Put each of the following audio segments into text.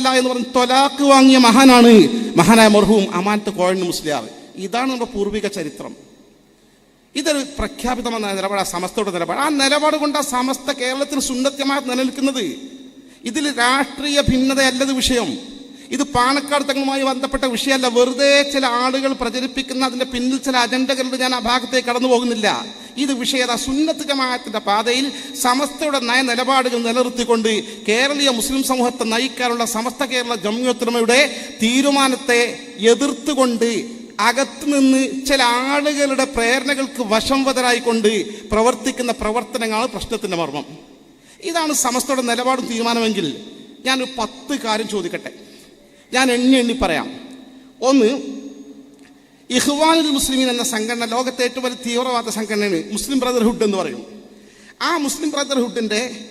അല്ല എന്ന് പറഞ്ഞ് തൊലാക്ക് വാങ്ങിയ മഹാനാണ്. മഹാനായ മർഹൂം അമാനത്ത് കോഴൻ മുസ്ലിയാർ ഇതാണ് നമ്മുടെ പൂർവിക ചരിത്രം. ഇതൊരു പ്രഖ്യാപിതമായ നിലപാട് സമസ്തയുടെ നിലപാട്. ആ നിലപാട് കൊണ്ട് ആ സമസ്ത കേരളത്തിൽ സുന്നത്യമായി നിലനിൽക്കുന്നത് ഇതിൽ രാഷ്ട്രീയ ഭിന്നതയല്ലത് വിഷയം. ഇത് പാണക്കാട് തങ്ങളുമായി ബന്ധപ്പെട്ട വിഷയമല്ല. വെറുതെ ചില ആളുകൾ പ്രചരിപ്പിക്കുന്ന അതിന്റെ പിന്നിൽ ചില അജണ്ടകളുടെ ഞാൻ ആ ഭാഗത്തേക്ക് കടന്നു പോകുന്നില്ല ഇത് വിഷയത സുന്നത്ത് ജമാഅത്തിന്റെ പാതയിൽ സമസ്തയുടെ നയ നിലപാടുകൾ നിലനിർത്തിക്കൊണ്ട് കേരളീയ മുസ്ലിം സമൂഹത്തെ നയിക്കാനുള്ള സമസ്ത കേരള ജമ്യോത്തരമയുടെ തീരുമാനത്തെ എതിർത്തുകൊണ്ട് അകത്തു നിന്ന് ചില ആളുകളുടെ പ്രേരണകൾക്ക് വശംവതരായിക്കൊണ്ട് പ്രവർത്തിക്കുന്ന പ്രവർത്തനങ്ങളാണ് പ്രശ്നത്തിന്റെ മർമ്മം. ഇതാണ് സമസ്തയുടെ നിലപാടും തീരുമാനമെങ്കിൽ ഞാനൊരു പത്ത് കാര്യം ചോദിക്കട്ടെ. ഞാൻ എണ്ണി എണ്ണി പറയാം. ഒന്ന് ഇഹ്വാനുൽ മുസ്ലിമീൻ എന്ന സംഘടന ലോകത്തെ ഏറ്റവും വലിയ തീവ്രവാദ സംഘടനയാണ് മുസ്ലിം ബ്രദർഹുഡ് എന്ന് പറയും. ആ മുസ്ലിം ബ്രദർഹുഡിന്റെ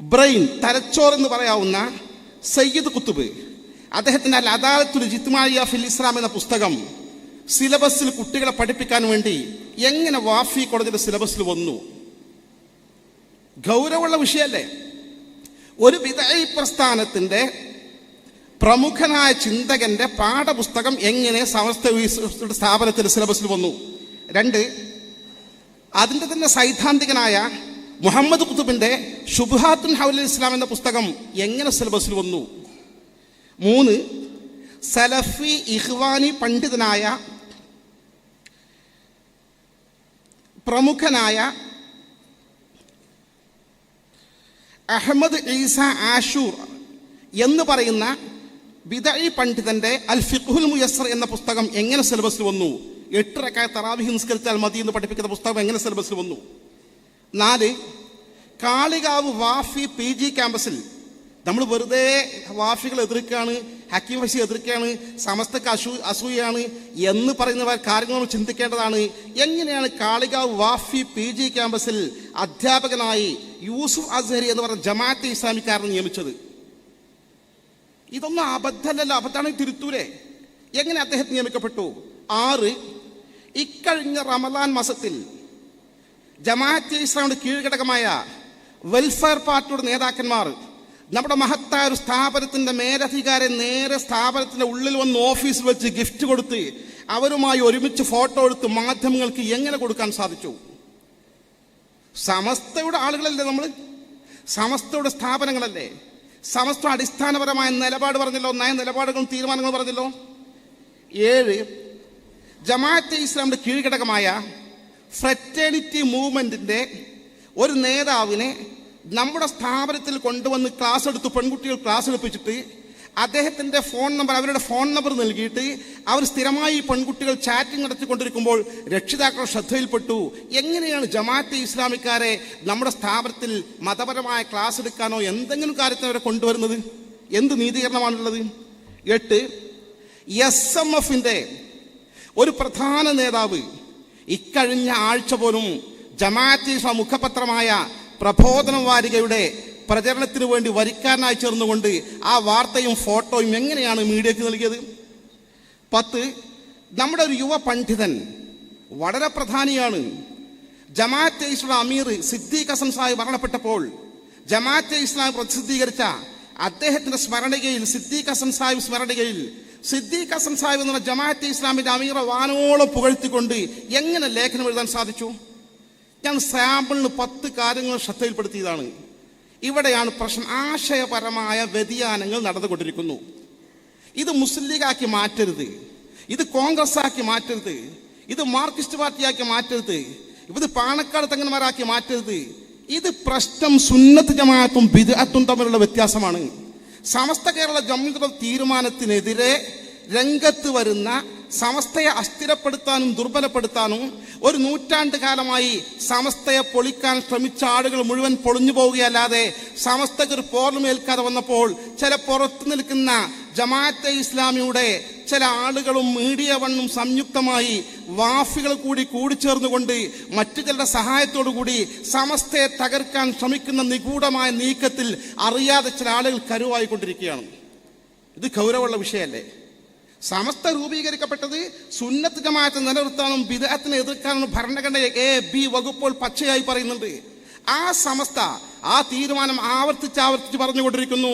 ബ്രെയിൻ തലച്ചോർ എന്ന് പറയാവുന്ന സയ്യിദ് കുത്തുബ് അദ്ദേഹത്തിന്റെ അൽ അദാലത്തുൽ ജിത്മാലിയ ഫിൽ ഇസ്ലാം എന്ന പുസ്തകം സിലബസിൽ കുട്ടികളെ പഠിപ്പിക്കാൻ വേണ്ടി എങ്ങനെ വാഫി കോളേജിന്റെ സിലബസിൽ വന്നു. ഗൗരവമുള്ള വിഷയമല്ലേ? ഒരു വിദയി പ്രസ്ഥാനത്തിന്റെ പ്രമുഖനായ ചിന്തകന്റെ പാഠപുസ്തകം എങ്ങനെ സമസ്ത സ്ഥാപനത്തിൽ സിലബസിൽ വന്നു? രണ്ട് അതിന്റെ തന്നെ സൈദ്ധാന്തികനായ മുഹമ്മദ് കുത്തുബിന്റെ ഷുബുഹാത്തുൻ ഹൗലുൽ ഇസ്ലാം എന്ന പുസ്തകം എങ്ങനെ സിലബസിൽ വന്നു? മൂന്ന് സലഫി ഇഹ്വാനി പണ്ഡിതനായ പ്രമുഖനായ അഹമ്മദ് ഈസ ആഷൂർ എന്ന് പറയുന്ന ബിദഈ പണ്ഡിതന്റെ അൽ ഫിഖുൽ മുയസ്സർ എന്ന പുസ്തകം എങ്ങനെ സിലബസിൽ വന്നു? എട്ടരക്കായ തറാവീഹ് നിസ്കരിച്ചാൽ മതി എന്ന് പഠിപ്പിക്കുന്ന പുസ്തകം എങ്ങനെ സിലബസിൽ വന്നു? നാല് കാളികാവ് വാഫി പി ജി ക്യാമ്പസിൽ നമ്മൾ വെറുതെ വാഫികൾ എതിർക്കുകയാണ് ഹക്കീം ഫസി എതിർക്കുകയാണ് സമസ്തക്ക് അസൂ അസൂയാണ് എന്ന് പറയുന്ന കാര്യങ്ങൾ നമ്മൾ ചിന്തിക്കേണ്ടതാണ്. എങ്ങനെയാണ് കാളികാവ് വാഫി പി ജി ക്യാമ്പസിൽ അധ്യാപകനായി യൂസുഫ് അസ്ഹരി എന്ന് പറഞ്ഞ ജമാഅത്തെ ഇസ്ലാമിക്കാരനെ നിയമിച്ചത്? ഇതൊന്നും അബദ്ധമല്ല. അബദ്ധമാണ് തിരുത്തൂരെ. എങ്ങനെ അദ്ദേഹം നിയമിക്കപ്പെട്ടു? ആറ് ഇക്കഴിഞ്ഞ റമദാൻ മാസത്തിൽ ജമാഅത്തെ ഇസ്ലാമിയുടെ കീഴ്ഘടകമായ വെൽഫെയർ പാർട്ടിയുടെ നേതാക്കന്മാർ നമ്മുടെ മഹത്തായ ഒരു സ്ഥാപനത്തിന്റെ മേലധികാരെ നേരെ സ്ഥാപനത്തിന്റെ ഉള്ളിൽ വന്ന് ഓഫീസിൽ വെച്ച് ഗിഫ്റ്റ് കൊടുത്ത് അവരുമായി ഒരുമിച്ച് ഫോട്ടോ എടുത്ത് മാധ്യമങ്ങൾക്ക് എങ്ങനെ കൊടുക്കാൻ സാധിച്ചു? സമസ്തയുടെ ആളുകളല്ലേ നമ്മൾ സമസ്തയുടെ സ്ഥാപനങ്ങളല്ലേ? സമസ്ത അടിസ്ഥാനപരമായ നിലപാട് പറഞ്ഞല്ലോ നയ നിലപാടുകളും തീരുമാനങ്ങളും പറഞ്ഞല്ലോ. ഏഴ് ജമാഅത്തെ ഇസ്ലാമിന്റെ കീഴ്ഘടകമായ ഫ്രറ്റേണിറ്റി മൂവ്മെന്റിന്റെ ഒരു നേതാവിനെ നമ്മുടെ സ്ഥാപനത്തിൽ കൊണ്ടുവന്ന് ക്ലാസ് എടുത്ത് പെൺകുട്ടികൾ ക്ലാസ് എടുപ്പിച്ചിട്ട് അദ്ദേഹത്തിന്റെ ഫോൺ നമ്പർ അവരുടെ ഫോൺ നമ്പർ നൽകിയിട്ട് അവർ സ്ഥിരമായി പെൺകുട്ടികൾ ചാറ്റിംഗ് നടത്തിക്കൊണ്ടിരിക്കുമ്പോൾ രക്ഷിതാക്കൾ ശ്രദ്ധയിൽപ്പെട്ടു. എങ്ങനെയാണ് ജമാഅത്തെ ഇസ്ലാമിക്കാരെ നമ്മുടെ സ്ഥാപനത്തിൽ മതപരമായ ക്ലാസ് എടുക്കാനോ എന്തെങ്കിലും കാര്യത്തിന് അവരെ കൊണ്ടുവരുന്നത്? എന്ത് നീതീകരണമാണുള്ളത്? എട്ട് എസ് എം എഫിന്റെ ഒരു പ്രധാന നേതാവ് ഇക്കഴിഞ്ഞ ആഴ്ച പോലും ജമാഅത്തെ ഇസ്ലാം മുഖപത്രമായ പ്രബോധന വാരികയുടെ പ്രചരണത്തിന് വേണ്ടി വരിക്കാരനായി ചേർന്നുകൊണ്ട് ആ വാർത്തയും ഫോട്ടോയും എങ്ങനെയാണ് മീഡിയക്ക് നൽകിയത്? പത്ത് നമ്മുടെ ഒരു യുവ പണ്ഡിതൻ വളരെ പ്രധാനിയാണ്. ജമാഅത്തെ ഇസ്ലാം അമീർ സിദ്ദീഖ് ഹസൻ സാഹിബ് മരണപ്പെട്ടപ്പോൾ ജമാഅത്തെ ഇസ്ലാം പ്രസിദ്ധീകരിച്ച അദ്ദേഹത്തിന്റെ സ്മരണികയിൽ സിദ്ദീഖ് ഹസൻ സാഹിബ് സ്മരണികയിൽ സിദ്ദീഖ് ഹസൻ സാഹിബ് എന്ന ജമാഅത്തെ ഇസ്ലാമിന്റെ അമീറെ വാനോളം പുകഴ്ത്തിക്കൊണ്ട് എങ്ങനെ ലേഖനം എഴുതാൻ സാധിച്ചു? ഞാൻ സാമ്പിളിന് പത്ത് കാര്യങ്ങൾ ശ്രദ്ധയിൽപ്പെടുത്തിയതാണ്. ഇവിടെയാണ് പ്രശ്നം. ആശയപരമായ വ്യതിയാനങ്ങൾ നടന്നുകൊണ്ടിരിക്കുന്നു. ഇത് മുസ്ലിം ലീഗാക്കി മാറ്റരുത്. ഇത് കോൺഗ്രസ് ആക്കി മാറ്റരുത്. ഇത് മാർക്സിസ്റ്റ് പാർട്ടിയാക്കി മാറ്റരുത്. ഇത് പാണക്കാട് തങ്ങന്മാരാക്കി മാറ്റരുത്. ഇത് പ്രശ്നം സുന്നത്ത് ജമാഅത്തും ബിദഅത്തും തമ്മിലുള്ള വ്യത്യാസമാണ്. സമസ്ത കേരള ജമ്മിയുടെ തീരുമാനത്തിനെതിരെ രംഗത്ത് വരുന്ന സമസ്തയെ അസ്ഥിരപ്പെടുത്താനും ദുർബലപ്പെടുത്താനും ഒരു നൂറ്റാണ്ട് കാലമായി സമസ്തയെ പൊളിക്കാൻ ശ്രമിച്ച ആളുകൾ മുഴുവൻ പൊളിഞ്ഞു പോവുകയല്ലാതെ സമസ്തക്ക് ഒരു പോർമേൽക്കാതെ വന്നപ്പോൾ ചില പുറത്തു നിൽക്കുന്ന ജമാഅത്തെ ഇസ്ലാമിയുടെ ചില ആളുകളും മീഡിയ വണ്ണും സംയുക്തമായി വാഫികൾ കൂടി കൂടിച്ചേർന്നുകൊണ്ട് മറ്റു ചിലരുടെ സഹായത്തോടു കൂടി സമസ്തയെ തകർക്കാൻ ശ്രമിക്കുന്ന നിഗൂഢമായ നീക്കത്തിൽ അറിയാതെ ചില ആളുകൾ കരുവായിക്കൊണ്ടിരിക്കുകയാണ്. ഇത് ഗൗരവമുള്ള വിഷയമല്ലേ? സമസ്ത രൂപീകരിക്കപ്പെട്ടത് സുന്നത്ത് ജമാഅത്ത് നിലനിർത്താനും ബിദഅത്തിനെ എതിർക്കാനും ഭരണഘടന എ ബി വകുപ്പുകൾ പച്ചയായി പറയുന്നുണ്ട്. ആ സമസ്ത ആ തീരുമാനം ആവർത്തിച്ച് ആവർത്തിച്ച് പറഞ്ഞുകൊണ്ടിരിക്കുന്നു.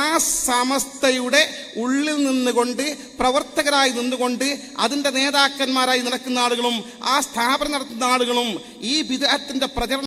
ആ സമസ്തയുടെ ഉള്ളിൽ നിന്നുകൊണ്ട് പ്രവർത്തകരായി നിന്നുകൊണ്ട് അതിന്റെ നേതാക്കന്മാരായി നടക്കുന്ന ആളുകളും ആ സ്ഥാപനം നടത്തുന്ന ആളുകളും ഈ വിദേഹത്തിന്റെ പ്രചരണം